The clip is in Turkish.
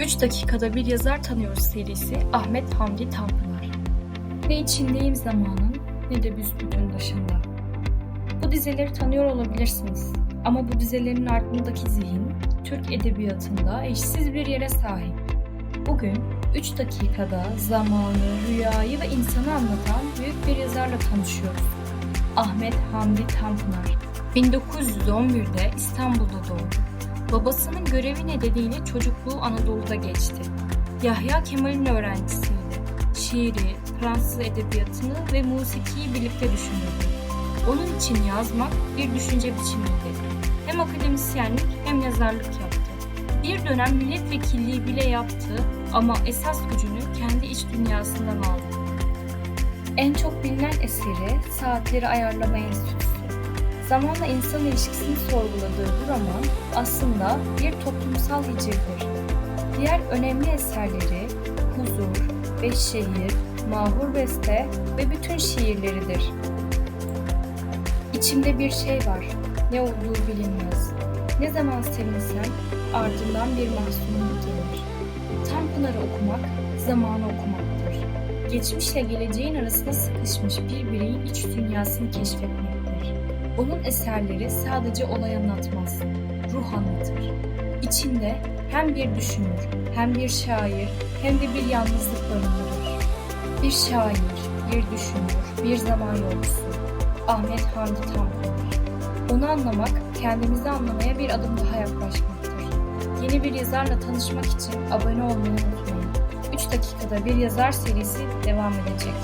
3 dakikada bir yazar tanıyoruz serisi Ahmet Hamdi Tanpınar. Ne içindeyim zamanın ne de büsbütün dışında. Bu dizeleri tanıyor olabilirsiniz. Ama bu dizelerin ardındaki zihin Türk edebiyatında eşsiz bir yere sahip. Bugün 3 dakikada zamanı, rüyayı ve insanı anlatan büyük bir yazarla tanışıyoruz. Ahmet Hamdi Tanpınar. 1911'de İstanbul'da doğdu. Babasının görevi nedeniyle çocukluğu Anadolu'da geçti. Yahya Kemal'in öğrencisiydi. Şiiri, Fransız edebiyatını ve musikiyi birlikte düşünürdü. Onun için yazmak bir düşünce biçimiydi. Hem akademisyenlik hem yazarlık yaptı. Bir dönem milletvekilliği bile yaptı ama esas gücünü kendi iç dünyasından aldı. En çok bilinen eseri Saatleri Ayarlama Enstitüsü. Zamanla insan ilişkisini sorguladığı bu roman aslında bir toplumsal hicivdir. Diğer önemli eserleri Huzur, Beş Şehir, Mahur Beste ve bütün şiirleridir. İçimde bir şey var, ne olduğu bilinmez. Ne zaman sevinsem ardından bir mahzunum gelir. Tanpınar'ı okumak, zamanı okumaktır. Geçmişle geleceğin arasında sıkışmış bir bireyin iç dünyasını keşfetmektir. Onun eserleri sadece olay anlatmaz, ruh anlatır. İçinde hem bir düşünür, hem bir şair, hem de bir yalnızlık barındırır. Bir şair, bir düşünür, bir zaman yolcusu. Ahmet Hamdi Tanpınar. Onu anlamak, kendimizi anlamaya bir adım daha yaklaşmaktır. Yeni bir yazarla tanışmak için abone olmayı unutmayın. 3 dakikada bir yazar serisi devam edecek.